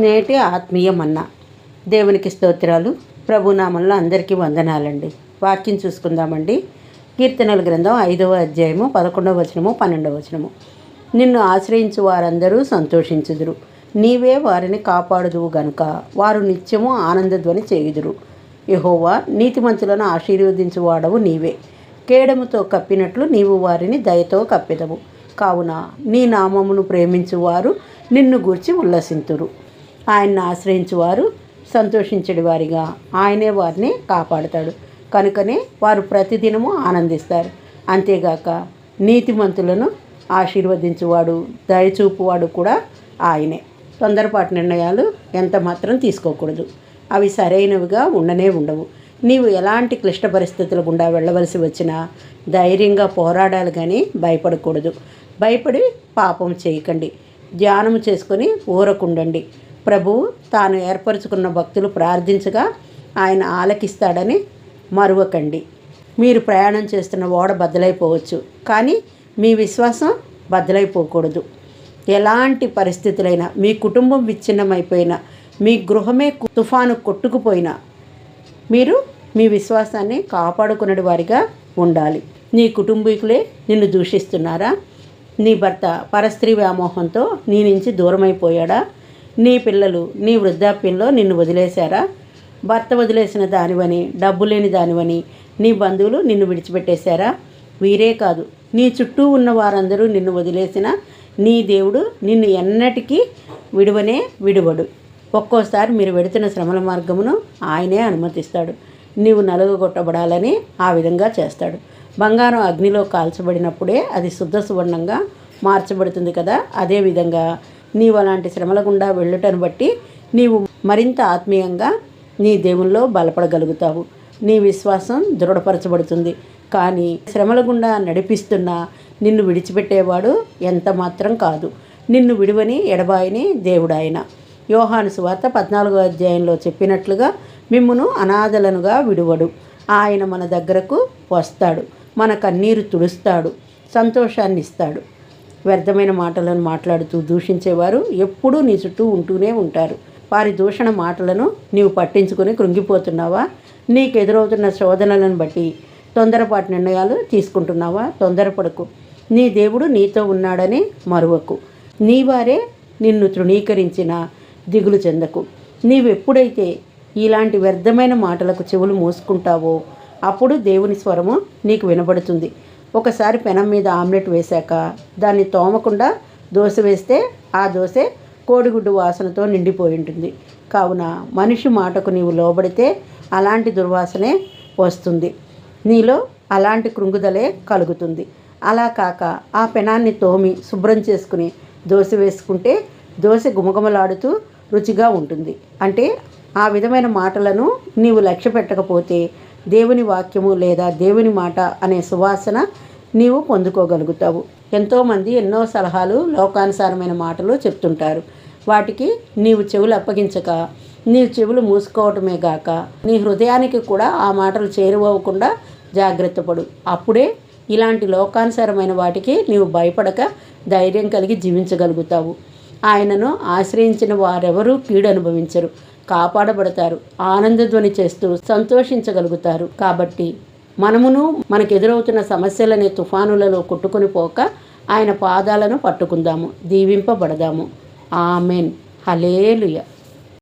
నేటి ఆత్మీయ మన్నా దేవునికి స్తోత్రాలు. ప్రభునామంలో అందరికీ వందనాలండి. వాక్యం చూసుకుందామండి. కీర్తనల గ్రంథం ఐదవ అధ్యాయము పదకొండవ వచనము పన్నెండవ వచనము. నిన్ను ఆశ్రయించు వారందరూ సంతోషించుదురు. నీవే వారిని కాపాడుదువు గనుక. వారు నిత్యము ఆనందధ్వని చేయుదురు. యహోవా నీతిమంతులను ఆశీర్వదించు వాడవు నీవే. కేడముతో కప్పినట్లు నీవు వారిని దయతో కప్పెదవు. కావున నీ నామమును ప్రేమించువారు నిన్ను గూర్చి ఉల్లసింతురు. ఆయన్ని ఆశ్రయించువారు సంతోషించడి వారిగా ఆయనే వారిని కాపాడుతాడు. కనుకనే వారు ప్రతిదినము ఆనందిస్తారు. అంతేగాక నీతిమంతులను ఆశీర్వదించువాడు దయచూపువాడు కూడా ఆయనే. తొందరపాటు నిర్ణయాలు ఎంత మాత్రం తీసుకోకూడదు. అవి సరైనవిగా ఉండనే ఉండవు. నీవు ఎలాంటి క్లిష్ట పరిస్థితుల గుండా వెళ్ళవలసి వచ్చినా ధైర్యంగా పోరాడాలి కానీ భయపడకూడదు. భయపడి పాపం చేయకండి. ధ్యానం చేసుకొని ఊరకుండండి. ప్రభువు తాను ఏర్పరచుకున్న భక్తులు ప్రార్థించగా ఆయన ఆలకిస్తాడని మరువకండి. మీరు ప్రయాణం చేస్తున్న ఓడ బద్దలైపోవచ్చు కానీ మీ విశ్వాసం బద్దలైపోకూడదు. ఎలాంటి పరిస్థితులైనా మీ కుటుంబం విచ్ఛిన్నమైపోయినా మీ గృహమే తుఫాను కొట్టుకుపోయినా మీరు మీ విశ్వాసాన్ని కాపాడుకునే వారిగా ఉండాలి. నీ కుటుంబీకులే నిన్ను దూషిస్తున్నారా? నీ భర్త పరస్త్రీ వ్యామోహంతో నీ నుంచి దూరమైపోయాడా? నీ పిల్లలు నీ వృద్ధాప్యంలో నిన్ను వదిలేశారా? భర్త వదిలేసిన దానివని డబ్బు లేని దానివని నీ బంధువులు నిన్ను విడిచిపెట్టేశారా? వీరే కాదు నీ చుట్టూ ఉన్న వారందరూ నిన్ను వదిలేసిన నీ దేవుడు నిన్ను ఎన్నటికీ విడువనే విడువడు. ఒక్కోసారి మీరు వెడుతున్న శ్రమల మార్గమును ఆయనే అనుమతిస్తాడు. నీవు నలుగగొట్టబడాలని ఆ విధంగా చేస్తాడు. బంగారం అగ్నిలో కాల్చబడినప్పుడే అది శుద్ధ సువర్ణంగా మార్చబడుతుంది కదా? అదేవిధంగా నీవు అలాంటి శ్రమల గుండా వెళ్ళటను బట్టి నీవు మరింత ఆత్మీయంగా నీ దేవుల్లో బలపడగలుగుతావు. నీ విశ్వాసం దృఢపరచబడుతుంది. కానీ శ్రమల గుండా నడిపిస్తున్న నిన్ను విడిచిపెట్టేవాడు ఎంత మాత్రం కాదు. నిన్ను విడువని ఎడబాయిని దేవుడాయన. యోహాను సువార్త పద్నాలుగో అధ్యాయంలో చెప్పినట్లుగా మిమ్మును అనాథలనుగా విడువడు. ఆయన మన దగ్గరకు వస్తాడు. మన కన్నీరు తుడుస్తాడు. సంతోషాన్ని ఇస్తాడు వ్యర్థమైన మాటలను మాట్లాడుతూ దూషించేవారు ఎప్పుడూ నీ చుట్టూ ఉంటూనే ఉంటారు. వారి దూషణ మాటలను నీవు పట్టించుకొని కృంగిపోతున్నావా? నీకు ఎదురవుతున్న శోధనలను బట్టి తొందరపాటు నిర్ణయాలు తీసుకుంటున్నావా? తొందరపడకు. నీ దేవుడు నీతో ఉన్నాడని మరువకు. నీ వారే నిన్ను తృణీకరించిన దిగులు చెందకు. నీవెప్పుడైతే ఇలాంటి వ్యర్థమైన మాటలకు చెవులు మూసుకుంటావో అప్పుడు దేవుని స్వరము నీకు వినబడుతుంది. ఒకసారి పెనం మీద ఆమ్లెట్ వేశాక దాన్ని తోమకుండా దోశ వేస్తే ఆ దోశ కోడిగుడ్డు వాసనతో నిండిపోయి ఉంటుంది. కావున మనిషి మాటకు నీవు లోబడితే అలాంటి దుర్వాసనే వస్తుంది. నీలో అలాంటి కృంగుదలే కలుగుతుంది. అలా కాక ఆ పెనాన్ని తోమి శుభ్రం చేసుకుని దోశ వేసుకుంటే దోశ గుమగుమలాడుతూ రుచిగా ఉంటుంది. అంటే ఆ విధమైన మాటలను నీవు లక్ష్య పెట్టకపోతే దేవుని వాక్యము లేదా దేవుని మాట అనే సువాసన నీవు పొందుకోగలుగుతావు. ఎంతోమంది ఎన్నో సలహాలు లోకానుసారమైన మాటలు చెప్తుంటారు. వాటికి నీవు చెవులు అప్పగించక నీ చెవులు మూసుకోవటమే గాక నీ హృదయానికి కూడా ఆ మాటలు చేరువవ్వకుండా జాగ్రత్త పడు. అప్పుడే ఇలాంటి లోకానుసారమైన వాటికి నీవు భయపడక ధైర్యం కలిగి జీవించగలుగుతావు. ఆయనను ఆశ్రయించిన వారెవరూ కీడు అనుభవించరు కాపాడబడతారు. ఆనందధ్వని చేస్తూ సంతోషించగలుగుతారు. కాబట్టి మనమును మనకు ఎదురవుతున్న సమస్యలనే తుఫానులలో కొట్టుకుని పోక ఆయన పాదాలను పట్టుకుందాము దీవింపబడదాము. ఆమెన్. హలేలుయ